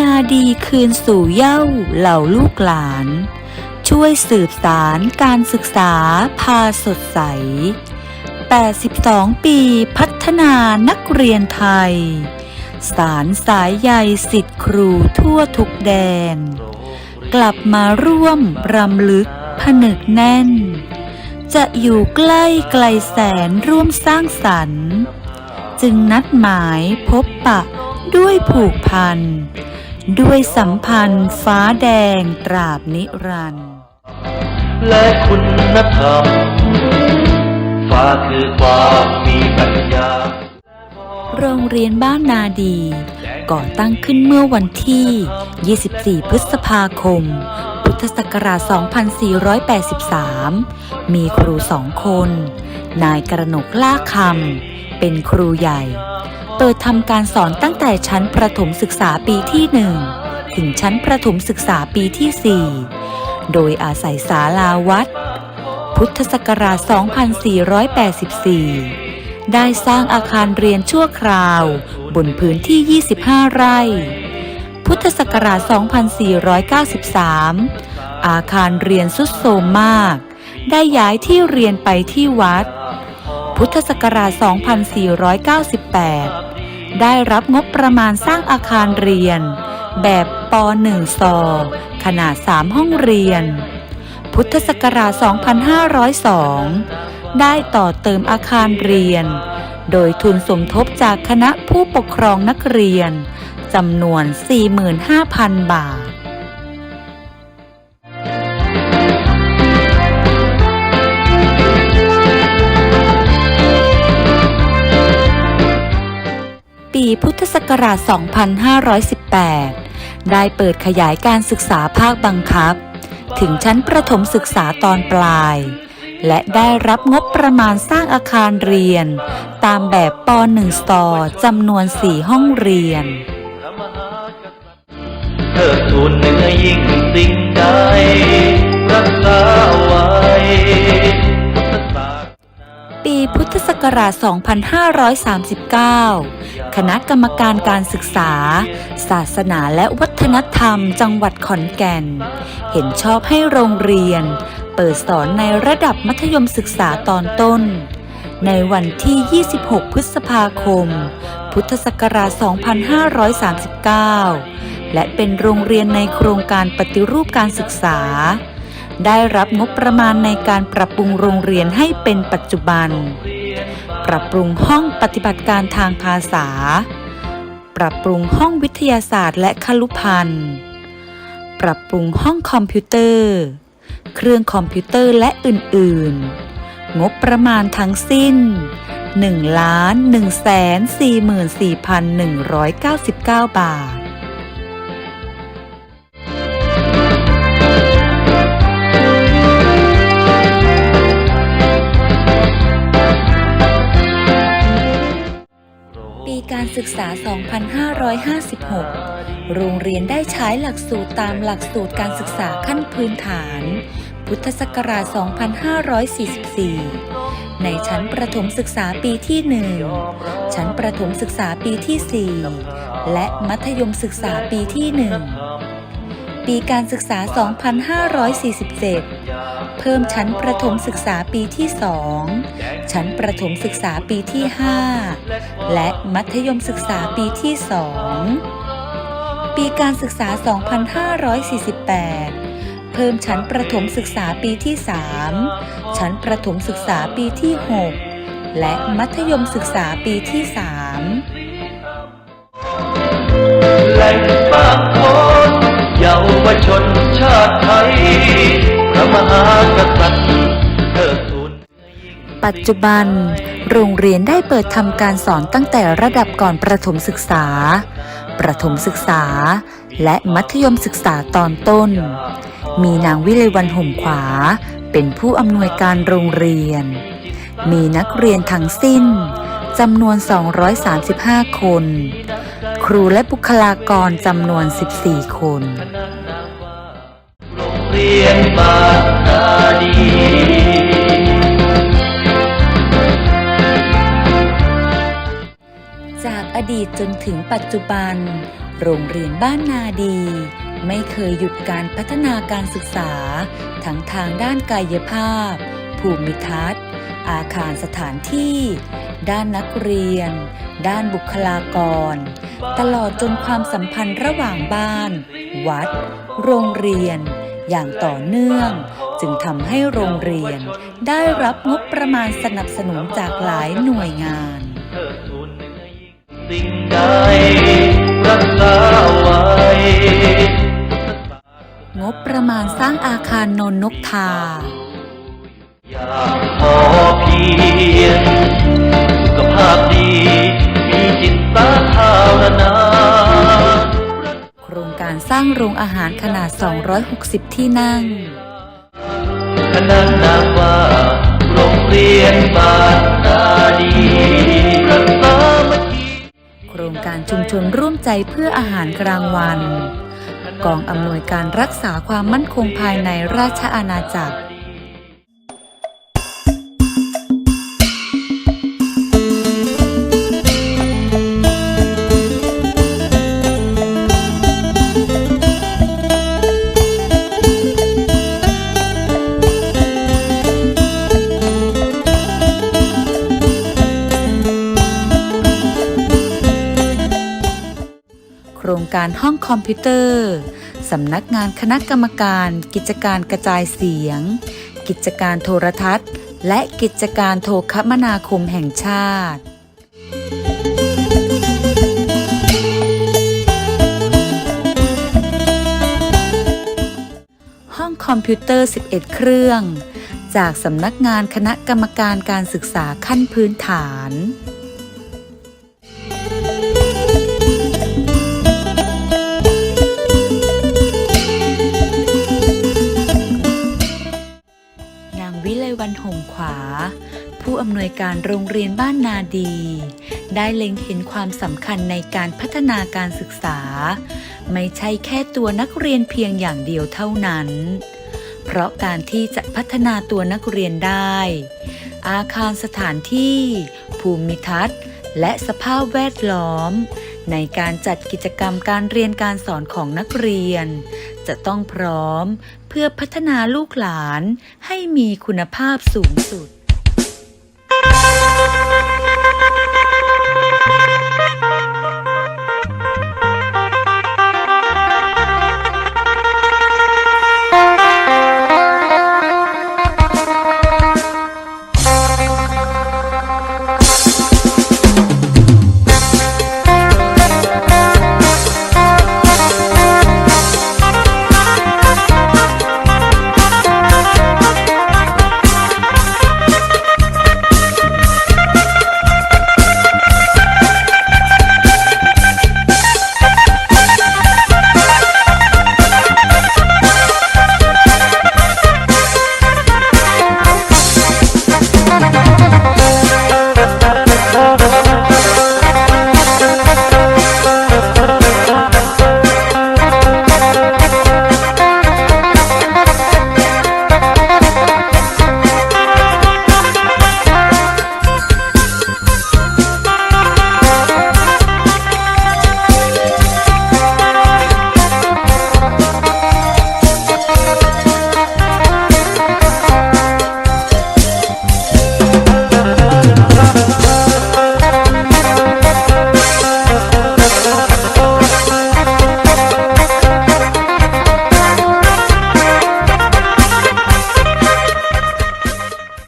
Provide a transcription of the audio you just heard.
นาดีคืนสู่เย้าเหล่าลูกหลาน ช่วยสืบสารการศึกษาพาสดใส 82 ปีพัฒนานักเรียนไทย สารสายใยสิทธิครูทั่วทุกแดน กลับมาร่วมรำลึกผนึกแน่น จะอยู่ใกล้ไกลแสนร่วมสร้างสรรค์ จึงนัดหมายพบปะด้วยผูกพัน ด้วยสัมพันธ์ฟ้าแดงตราบนิรันดร์และคุณธรรมฟ้าคือความมีปัญญา โรงเรียนบ้านนาดี ก่อตั้งขึ้นเมื่อวันที่ 24 พฤษภาคม พุทธศักราช 2483 มีครูสองคน นายกระหนกล่าคำเป็นครูใหญ่ เปิดทำการสอนตั้งแต่ชั้นประถมศึกษาปีที่1ถึงชั้นประถมศึกษาปีที่4โดยอาศัยศาลาวัด พุทธศักราช 2484 ได้สร้างอาคารเรียนชั่วคราว บนพื้นที่ 25 ไร่ พุทธศักราช 2493 อาคารเรียนสุดโทรมมาก ได้ย้ายที่เรียนไปที่วัด พุทธศักราช 2498 ได้รับงบประมาณสร้างอาคารเรียน แบบป .1 ซอขนาด 3 ห้องเรียน พุทธศักราช 2502 ได้ต่อเติมอาคารเรียน โดยทุนสมทบจากคณะผู้ปกครองนักเรียนจำนวน 45,000 บาท พุทธศักราช 2518 ได้เปิดขยายการศึกษาภาคบังคับ ถึงชั้นประถมศึกษาตอนปลาย และได้รับงบประมาณสร้างอาคารเรียน ตามแบบป .1 สอจำนวน 4 ห้องเรียนเทิดทูนเหนือยิ่งสิ่งใด พุทธศักราช 2539 คณะกรรมการการศึกษา ศาสนาและวัฒนธรรมจังหวัดขอนแก่น เห็นชอบให้โรงเรียน เปิดสอนในระดับมัธยมศึกษาตอนต้น ในวันที่ 26 พฤษภาคม พุทธศักราช 2539 และเป็นโรงเรียนในโครงการปฏิรูปการศึกษา ได้รับงบประมาณในการปรับปรุงโรงเรียนให้เป็นปัจจุบัน ปรับปรุงห้องปฏิบัติการทางภาษา ปรับปรุงห้องวิทยาศาสตร์และคลุพันธ์ ปรับปรุงห้องคอมพิวเตอร์ เครื่องคอมพิวเตอร์และอื่น ๆ งบประมาณทั้งสิ้น1ล้าน1แสน44,199 บาท ศึกษา 2556 โรงเรียนได้ใช้หลักสูตรตามหลักสูตรการศึกษาขั้นพื้นฐาน พุทธศักราช 2544 ในชั้นประถมศึกษาปีที่ 1 ชั้นประถมศึกษาปีที่ 4 และมัธยมศึกษาปีที่ 1 ปีการศึกษา 2547 เพิ่มชั้นประถมศึกษาปีที่ 2 ชั้นประถมศึกษาปีที่ 5 และมัธยมศึกษาปีที่ 2 ปีการศึกษา 2548เพิ่มชั้นประถมศึกษาปีที่ 3 ชั้นประถมศึกษาปีที่ 6 และมัธยมศึกษาปีที่ 3 เยาวชนชาติไทย พระมหากษัตริย์เทิดทูนปัจจุบัน โรงเรียนได้เปิดทำการสอนตั้งแต่ระดับก่อนประถมศึกษา ประถมศึกษา และมัธยมศึกษาตอนต้น มีนางวิไลวันห่มขวา เป็นผู้อำนวยการโรงเรียน มีนักเรียนทั้งสิ้นจำนวน 235 คน ครูและบุคลากรจำนวน 14 คน โรงเรียนบานนาดีจากอดีตจนถึงปัจจุบัน โรงเรียนบ้านนาดี ไม่เคยหยุดการพัฒนาการศึกษา ทั้งทางด้านกายภาพ ภูมิทัศน์ อาคารสถานที่ ด้านนักเรียน ด้านบุคลากร ตลอดจนความสัมพันธ์ระหว่างบ้าน วัด โรงเรียน อย่างต่อเนื่อง จึงทำให้โรงเรียน ได้รับงบประมาณสนับสนุนจากหลายหน่วยงานเทิดทูนเหนือยิ่งสิ่งใดรักษาไว้งบประมาณสร้างอาคารโนนนกทา อย่างพอเพียงสุขภาพดีมีจิต สาธารณะโครงการสร้างโรงอาหารขนาด 260 ที่นั่งคณะนามว่าโรงเรียนบ้านนาดีรักษามัคคีโครงการชุมชนร่วมใจเพื่ออาหารกลางวัน กองอำนวยการรักษาความมั่นคงภายในราชอาณาจักร ครงการห้องคอมพิวเตอร์ สำนักงานคณะกรรมการ กิจการกระจายเสียง กิจการโทรทัศน์ และกิจการโทรคมนาคมแห่งชาติห้องคอมพิวเตอร์ 11 เครื่อง จากสำนักงานคณะกรรมการการศึกษาขั้นพื้นฐานนันหงขวา ผู้อำนวยการโรงเรียนบ้านนาดี ได้เล็งเห็นความสำคัญในการพัฒนาการศึกษา ไม่ใช่แค่ตัวนักเรียนเพียงอย่างเดียวเท่านั้น เพราะการที่จะพัฒนาตัวนักเรียนได้ อาคารสถานที่ ภูมิทัศน์ และสภาพแวดล้อม ในการจัดกิจกรรมการเรียนการสอนของนักเรียน จะต้องพร้อมเพื่อพัฒนาลูกหลานให้มีคุณภาพสูงสุด